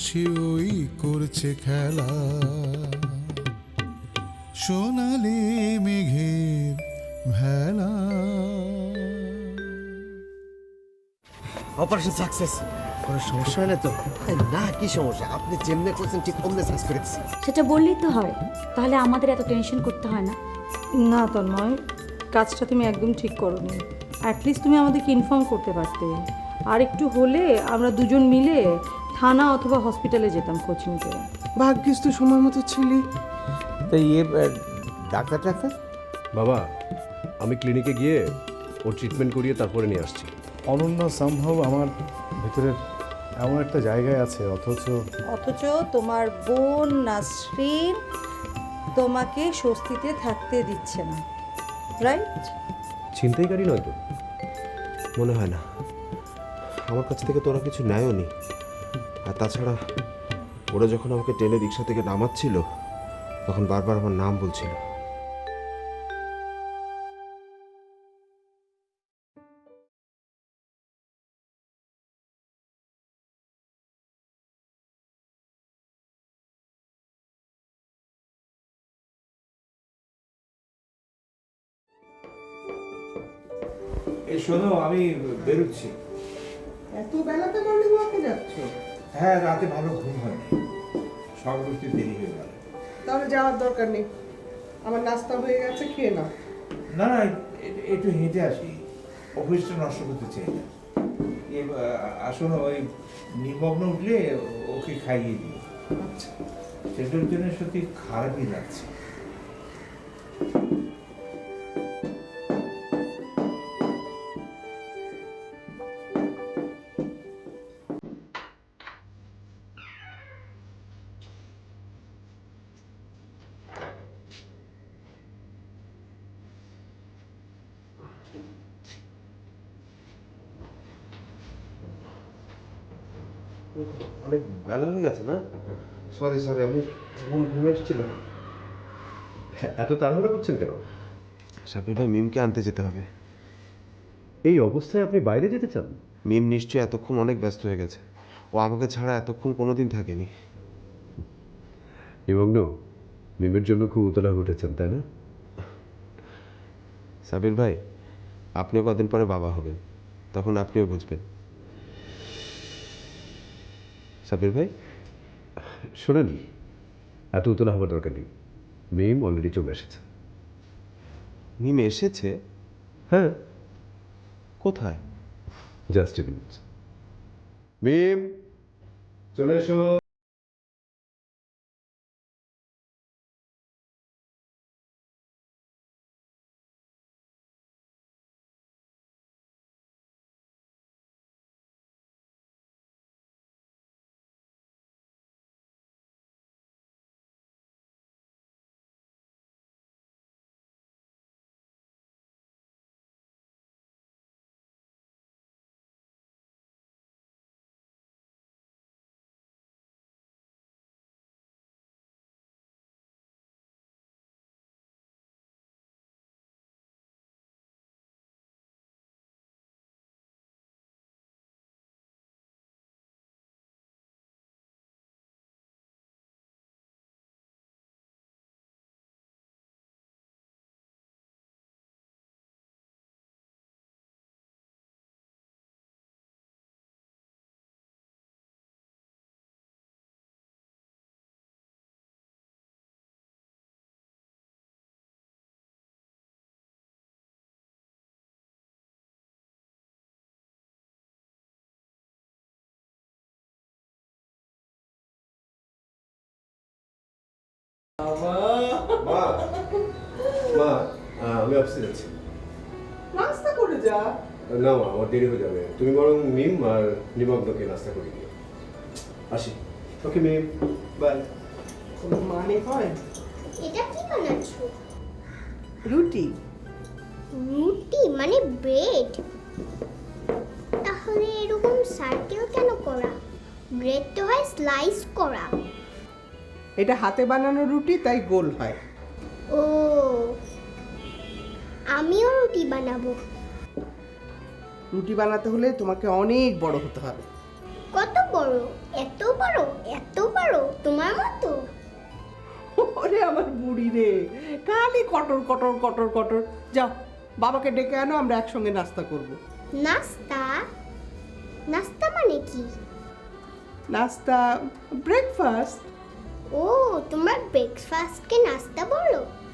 আকাশে ওই করছে খেলা। সোনালি মেঘের ভেলা। অপারেশন সাকসেস কোনো সমস্যা হয় না তো না কি সমস্যা? আপনি যেমনে করছেন ঠিক অমনে সাকসেস করেছি সেটা বললেই তো হয়। তাহলে আমাদের এত টেনশন করতে হয় না? না তন্ময় কাজটা তুমি একদম ঠিক করোনি। অ্যাটলিস্ট তুমি আমাদেরকে ইনফর্ম করতে পারতে। আর একটু হলে আমরা দুজন মিলে থানা অথবা হসপিটালে যেতাম কোচিং নিতে ভাগ্যিস তো সময় মতো ছিলি। তাই ইয়ে ডাক্তার ডাক্তার বাবা আমি ক্লিনিকে গিয়ে ওর ট্রিটমেন্ট করিয়ে তারপরে নিয়ে আসছি। অনন্য সম্ভব আমার ভিতরের এমন একটা জায়গায় আছে অথচ অথচ তোমার বোন নাসরিন তোমাকে স্বস্তিতে থাকতে দিচ্ছে না রাইট ছিনতাইকারী নয় তো? মনে হয় না। আমার কাছ থেকে তোরা কিছু নেয়ও নি। আর তাছাড়া ওরা যখন আমাকে টেনে রিক্সা থেকে নামাচ্ছিল তখন বারবার আমার নাম বলছিল। শোনো আমি বেরোচ্ছি। এত বেলাতে মর্নিং ওয়াকে যাচ্ছ? হ্যাঁ রাতে ভালো ঘুম হয় সব উঠতে দেরি হয়ে গেল। তাহলে যাওয়ার দরকার নেই। আমার নাস্তা হয়ে গেছে খেয়ে নাও। না না একটু হেঁটে আসি। অফিসটা নষ্ট করতে চাই না। আসলে ওই নিমগ্ন উঠলে ওকে খাইয়ে দিই। সেটার জন্য সত্যি খারাপই লাগছে। অনেক বেলা হয়ে গেছে না? সরি সরি আমি ঘুম ঘুমে এসেছিল এত তাড়াহুড়ো করছেন কেন? সাবির ভাই মিমকে আনতে যেতে হবে। এই অবস্থায় আপনি বাইরে যেতে চান? মিম নিশ্চয়ই এতক্ষণ অনেক ব্যস্ত হয়ে গেছে। ও আমাকে ছাড়া এতক্ষণ কোনোদিন থাকেনি। এবং মিমের জন্য খুব উতলা উঠেছেন তাই না? সাবির ভাই আপনিও কদিন পরে বাবা হবেন। তখন আপনিও বুঝবেন। সাবির ভাই শোনেন এত উতলা হওয়ার দরকার নেই। মিম অলরেডি চলে এসেছে। মিম এসেছে? হ্যাঁ। কোথায়? জাস্ট মিম চলে এসো। মা আমি অফিসে যাচ্ছি। নাস্তা করে যা। না মা, আমার দেরি হয়ে যাবে। তুমি বরং মিম আর নিমগ্নকে নাস্তা করে দিও। আসি। Okay Mim bye. কোনো মানে হয়? এটা কি বানাচ্ছো? রুটি। রুটি মানে ব্রেড। তাহলে এরকম সার্কেল কেন করা? ব্রেড তো হয় স্লাইস করা। এটা হাতে বানানো রুটি তাই গোল হয়। ও। আমিও রুটি বানাবো। রুটি বানাতে হলে তোমাকে অনেক বড় হতে হবে। কত বড়? এত বড়? এত বড়? তোমার মতো? ওরে আমার বুড়ি রে। খালি কটর কটর কটর কটর। যাও বাবাকে ডেকে আনো আমরা একসঙ্গে নাস্তা করব। নাস্তা? নাস্তা মানে কি? নাস্তা ব্রেকফাস্ট ও তোমার ব্রেকফাস্টকে নাস্তা বলো?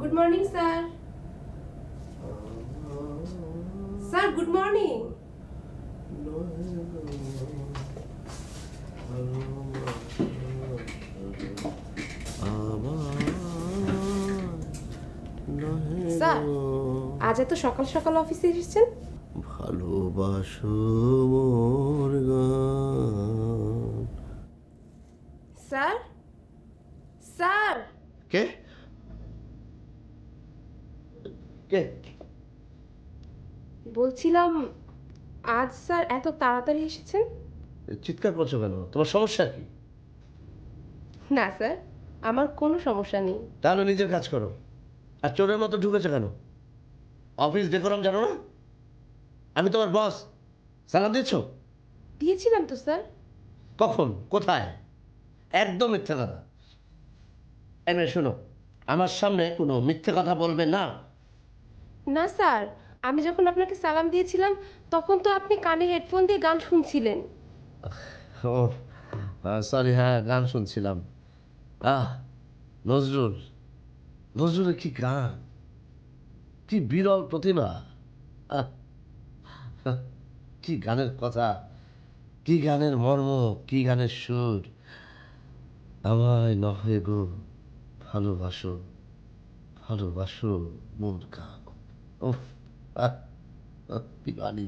good morning sir sir good morning sir আজ এত সকাল সকাল অফিসে এসেছেন? ভালোবাসো মোর গান। স্যার স্যার কে? কে? বলছিলাম আজ স্যার এত তাড়াতাড়ি এসেছেন? চিৎকার করছ কেন? তোমার সমস্যা কি? না স্যার আমার কোনো সমস্যা নেই। তাহলে নিজের কাজ করো। আর চোরের মতো ঢুকেছো কেন? অফিস ডেকোরাম জানো না? আমি তোমার বস সালাম দিচ্ছ দিয়েছিলাম তো স্যার। কখন? কোথায়? একদম মিথ্যে কথা। এনে শোনো আমার সামনে কোনো মিথ্যে কথা বলবে না। না স্যার আমি যখন আপনাকে সালাম দিয়েছিলাম তখন তো আপনি কানে হেডফোন দিয়ে গান শুনছিলেন। ও সরি হ্যাঁ গান শুনছিলাম। আহ নজরুল নজরুলের কি গান? কি বিরল প্রতিমা। কি গানের কথা কি গানের মর্ম কি গানের সুর। আমায় নহে গো। ভালোবাসো ভালোবাসো মোর গান ও পিবানি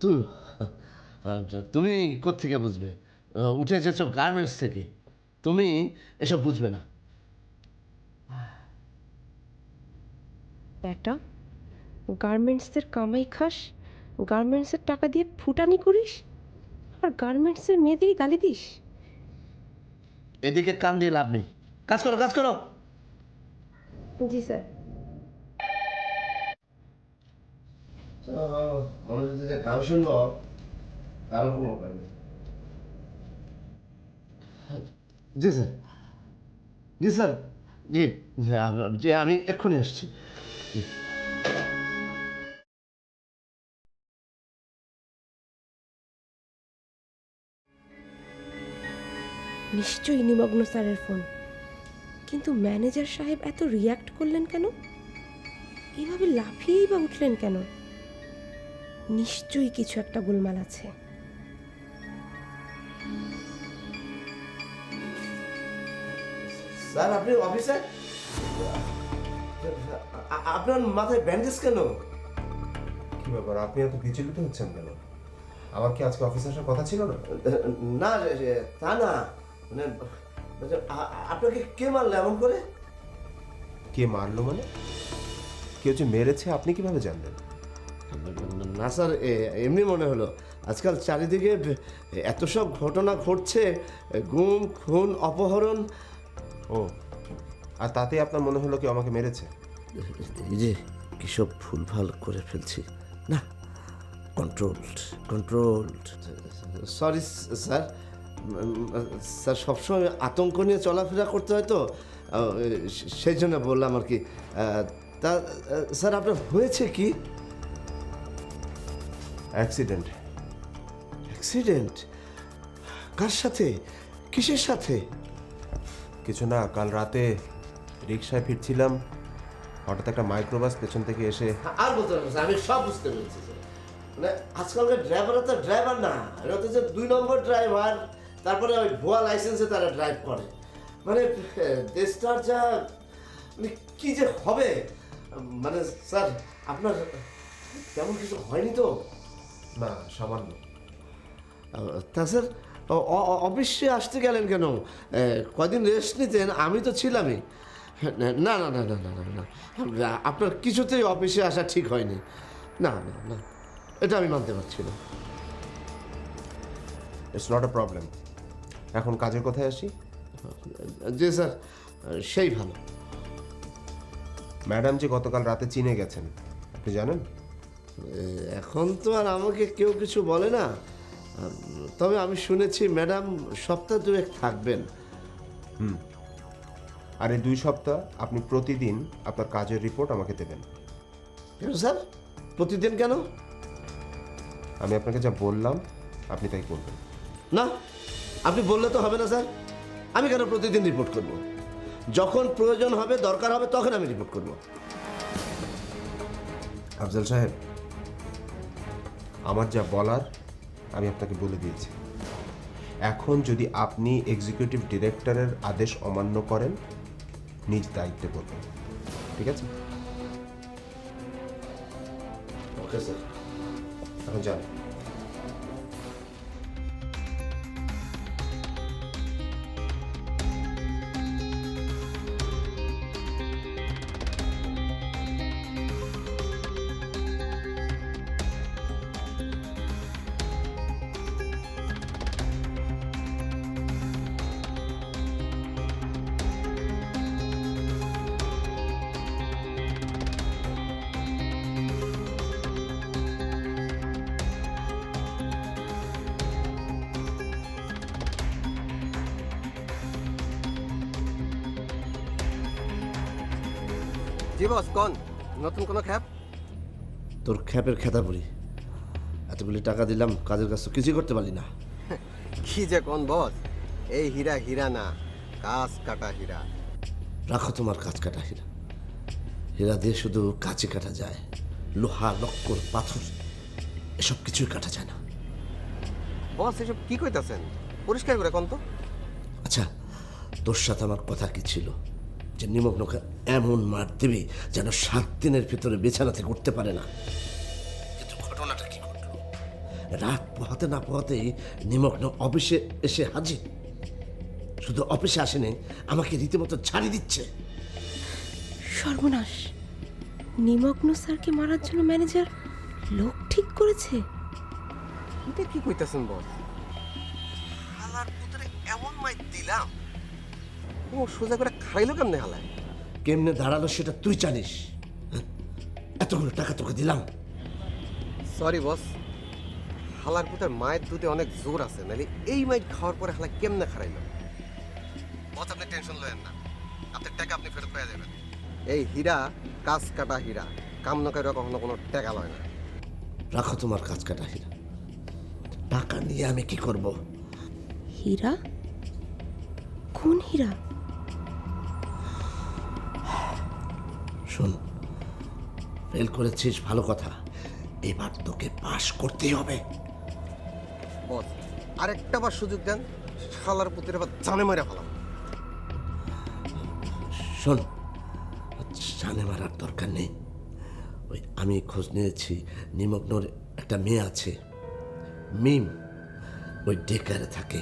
তুই আচ্ছা, তুমি কোত্থেকে বুঝবে? উঠে এসেছ গার্মেন্টস থেকে। তুমি এসব বুঝবে না। বেটা গার্মেন্টসের কামাই খাস গার্মেন্টসের টাকা দিয়ে ফুটানি করিস আর গার্মেন্টসের মেয়েদেরই গালি দিস। এদিকে কান দিয়ে লাভ নেই। কাজ করো কাজ করো। জি স্যার। যদি যে গান শুনব তাহলে কোনো উপায় নেই। জি স্যার। জি স্যার। জি জি, আমি এক্ষুনি আসছি। নিশ্চয়ই নিমগ্ন স্যারের ফোন। কিন্তু ম্যানেজার সাহেব এত রিয়াক্ট করলেন কেন? এভাবে লাফিয়েই বা উঠলেন কেন? নিশ্চয়ই কিছু একটা গোলমাল আছে। স্যার আপনি অফিসে আপনার মাথায় ব্যান্ডেজ কেন? কি ব্যাপার আপনি এত বিচলিত হচ্ছেন কেন? আমার কি আজকে অফিসে আসার কথা ছিল না? না তা না। মানে আপনাকে কে মারলো এমন করে? কে মারলো মানে? কেউ যে মেরেছে আপনি কীভাবে জানলেন? না স্যার এমনি মনে হলো। আজকাল চারিদিকে এত সব ঘটনা ঘটছে গুম খুন অপহরণ। ও আর তাতে আপনার মনে হলো কি আমাকে মেরেছে? এই যে কিসব ভুলভাল করে ফেলছি। না controlled controlled sorry sir sir সবসময় আতঙ্ক নিয়ে চলাফেরা করতে হয় তো? সেই জন্য বললাম আর কি। তা স্যার আপনার হয়েছে কি? অ্যাক্সিডেন্ট অ্যাক্সিডেন্ট কার সাথে? কিসের সাথে? কিছু না কাল রাতে রিক্সায় ফিরছিলাম। হঠাৎ একটা মাইক্রোবাস পেছন থেকে এসে আর বলতে পারব আমি সব বুঝতে পেরেছি মানে আজকালকার ড্রাইভাররা তো ড্রাইভার না এরা তো যে দুই নম্বর ড্রাইভার তারপরে ওই ভুয়া লাইসেন্সে তারা ড্রাইভ করে। মানে দেশটার যা মানে কি যে হবে? মানে স্যার আপনার তেমন কিছু হয়নি তো? না সামান্য। তা স্যার অ- অ- অফিসে আসতে গেলেন কেন? কদিন রেস্ট নিতেন আমি তো ছিলামই। না না না না না না না। আপনার কিছুতেই অফিসে আসা ঠিক হয়নি। না না না এটা আমি মানতে পারছি না। ইটস নট আ প্রবলেম এখন কাজের কথায় আসি? জি স্যার সেই ভালো। ম্যাডাম যে গতকাল রাতে চিনে গেছেন আপনি জানেন? এখন তো আর আমাকে কেউ কিছু বলে না। তবে আমি শুনেছি ম্যাডাম সপ্তাহ দুয়েক থাকবেন। হুম। আর এই দুই সপ্তাহ আপনি প্রতিদিন আপনার কাজের রিপোর্ট আমাকে দেবেন। কেন স্যার? প্রতিদিন কেন? আমি আপনাকে যা বললাম আপনি তাই করবেন। না আপনি বললে তো হবে না স্যার। আমি কেন প্রতিদিন রিপোর্ট করব? যখন প্রয়োজন হবে দরকার হবে তখন আমি রিপোর্ট করব। আফজাল সাহেব আমার যা বলার আমি আপনাকে বলে দিয়েছি। এখন যদি আপনি এক্সিকিউটিভ ডিরেক্টরের আদেশ অমান্য করেন নিজ দায়িত্বে করবেন ঠিক আছে? ওকে স্যার এখন যান। জি বস কোন? নতুন কোনো খ্যাপ? তোর খ্যাপের খেতা পড়ি। এতগুলি টাকা দিলাম কাজের কাজ তো কিছুই করতে পারলি না। কি যে কোন বস? এই হীরা হীরা না কাজ কাটা হীরা। রাখো তোমার কাজ কাটা হীরা। হীরা দিয়ে শুধু কাছে কাটা যায়। লোহা লক্কর পাথর এসব কিছুই কাটা যায় না। বস এসব কি কইতাছেন? পরিষ্কার করে কোন তো। আচ্ছা তোর সাথে আমার কথা কি ছিল? যে নিমগ্নকে এমন মার দেবে যেন সাত দিনের ভিতরে বিছানা থেকে উঠতে পারে না। কিন্তু ঘটনাটা কি ঘটলো? রাত পোহাতে না পোহাতেই নিমগ্ন অফিসে এসে হাজির। শুধু অফিসে আসেনি আমাকে রীতিমতো ছাড়ি দিচ্ছে। সর্বনাশ। নিমগ্ন স্যারকে মারার জন্য ম্যানেজার লোক ঠিক করেছে? এটা কি কইতাছেন বস? হালার পুতরে এমন মাই দিলাম। ও সোজা করে খাইলো কেমনে হালায়? কেমনে দাঁড়াল সেটা তুই জানিস। হ্যাঁ? এতগুলো টাকা তোকে দিলাম। সরি বস হালার পুতের মায়ের দুধে অনেক জোর আছে নাহলে এই মাইট খাওয়ার পরে হালা কেমনে খারাইলো? বস আপনি টেনশন লয়েন না। আপনার টাকা আপনি ফেরত পেয়ে যাবেন। এই হীরা কাজ কাটা হীরা। কাম নকাইরা কখনো কোনো টাকা লয় না। রাখো তোমার কাজ কাটা হীরা। টাকা নিয়ে আমি কি করব? হীরা? কোন হীরা? শোন ফেল করেছিস ভালো কথা। এবার তোকে পাশ করতেই হবে। বস আরেকটা বার সুযোগ দেন শালার পুতের আবার জানে মারা ফেলাম শোন জানে মারার দরকার নেই। ওই আমি খোঁজ নিয়েছি নিমগ্নর একটা মেয়ে আছে। মিম ওই ডেকারে থাকে।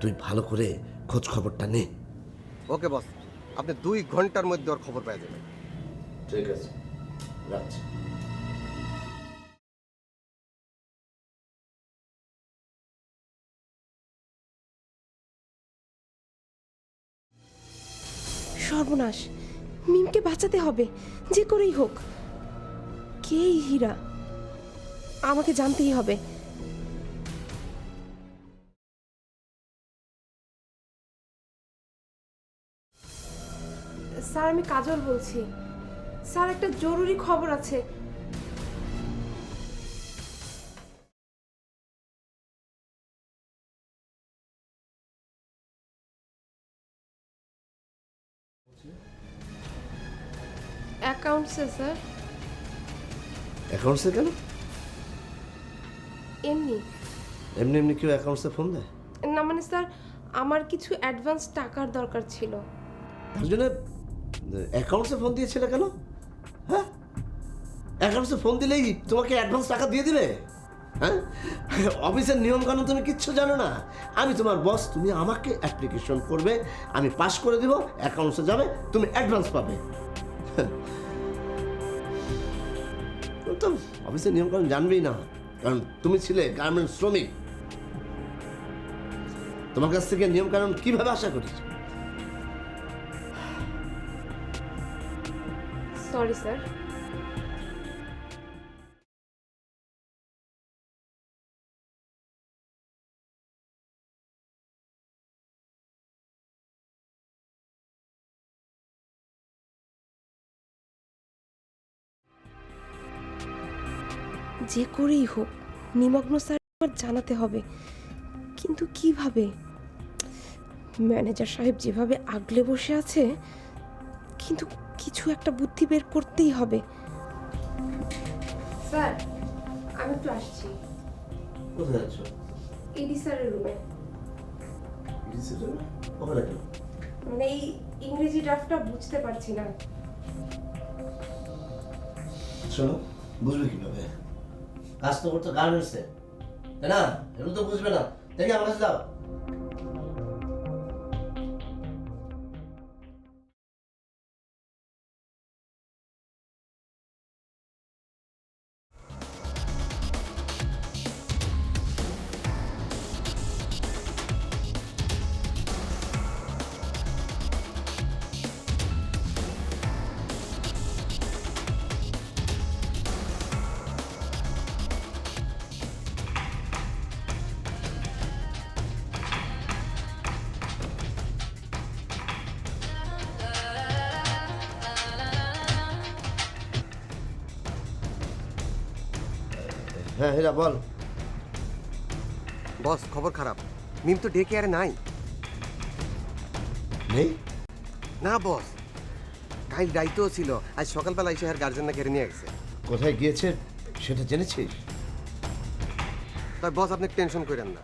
তুই ভালো করে খোঁজ খবরটা নে। ওকে বস আপনি দুই ঘণ্টার মধ্যে ওর খবর পেয়ে যাবেন। ঠিক আছে, রাখছি। সর্বনাশ, মিমকে বাঁচাতে হবে, যে করেই হোক। কে হীরা? আমাকে জানতেই হবে। স্যার, আমি কাজল বলছি। স্যার একটা জরুরি খবর আছে। অ্যাকাউন্টসে স্যার। অ্যাকাউন্টসে কেন? এমনি। এমনি এমনি কেউ অ্যাকাউন্টসে ফোন দেয়? না মানে স্যার আমার কিছু অ্যাডভান্স টাকার দরকার ছিল। তার জন্য অ্যাকাউন্টসে ফোন দিয়েছিলে কেন? অ্যাকাউন্টসে ফোন দিলেই তোমাকে অ্যাডভান্স টাকা দিয়ে দিবে? হ্যাঁ? অফিসের নিয়মকানুন তুমি কিচ্ছু জানো না। আমি তোমার বস তুমি আমাকে অ্যাপ্লিকেশন করবে, আমি পাস করে দিব অ্যাকাউন্টসে যাবে, তুমি অ্যাডভান্স পাবে। তুমি তো অফিসের নিয়মকানুন জানবেই না, কারণ তুমি ছিলে গার্মেন্ট শ্রমিক। তোমার কাছ থেকে নিয়মকানুন কীভাবে আশা করি? সরি স্যার যে করেই হোক নিমগ্ন স্যার আমার জানাতে হবে। কিন্তু কীভাবে? ম্যানেজার সাহেব যেভাবে আগলে বসে আছে কিন্তু কিছু একটা বুদ্ধি বের করতেই হবে। স্যার আমি একটু আসছি। কোথায় আছো এডি স্যারের রুমে। ওখানে কেন? মানে এই ইংরেজি ড্রাফটটা বুঝতে পারছি না। শোনো বুঝবে কীভাবে? কাজ তো করতে গার্মেন্টসে তাই না? এগুলো তো বুঝবে না। দেখি আমার কাছে যাও? হ্যাঁ হীরা বল। বস খবর খারাপ। মিম তো ডেকে আরে নাই। নেই? না বস। কাল দায়িত্বও ছিল। আজ সকালবেলা এসে আর গার্জেনরা ঘেরে নিয়ে গেছে কোথায় গিয়েছে সেটা জেনেছিস? তাই বস আপনি টেনশন করেন না।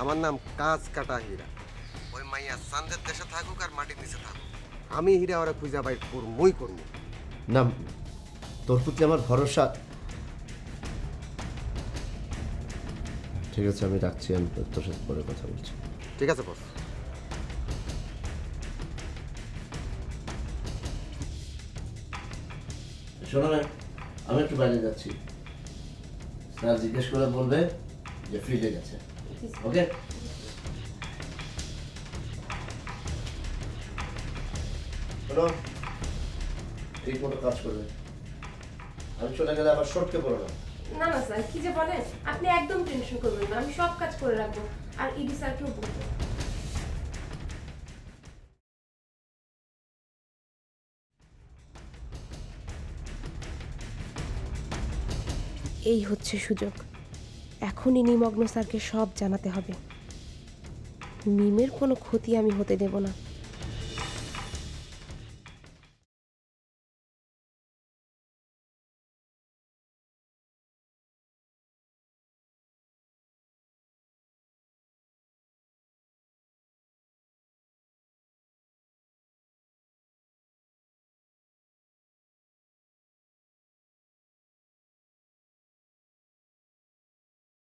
আমার নাম কাজ কাটা হীরা। ওই মাইয়া চান্দের দেশে থাকুক আর মাটির নিচে থাকুক। আমি হীরা ওরা খুঁজা বাইর করমই করব না তোর প্রতি আমার ভরসা ঠিক আছে আমি রাখছি আমি তোর সাথে পরে কথা বলছি। ঠিক আছে বস শোনো না আমি একটু বাইরে যাচ্ছি। স্যার জিজ্ঞেস করে বলবে যে ফ্রি হয়ে গেছে। ওকে শোনো ঠিক মতো কাজ করবে। আমি চলে গেলে আবার সটকে পড়ো না না না স্যার, কি যে বলেন? আপনি একদম টেনশন করবেন না, আমি সব কাজ করে রাখব। আর ইডি স্যারকেও বলব। এই হচ্ছে সুযোগ। এখনই নিমগ্ন স্যারকে সব জানাতে হবে। মিমের কোনো ক্ষতি আমি হতে দেব না।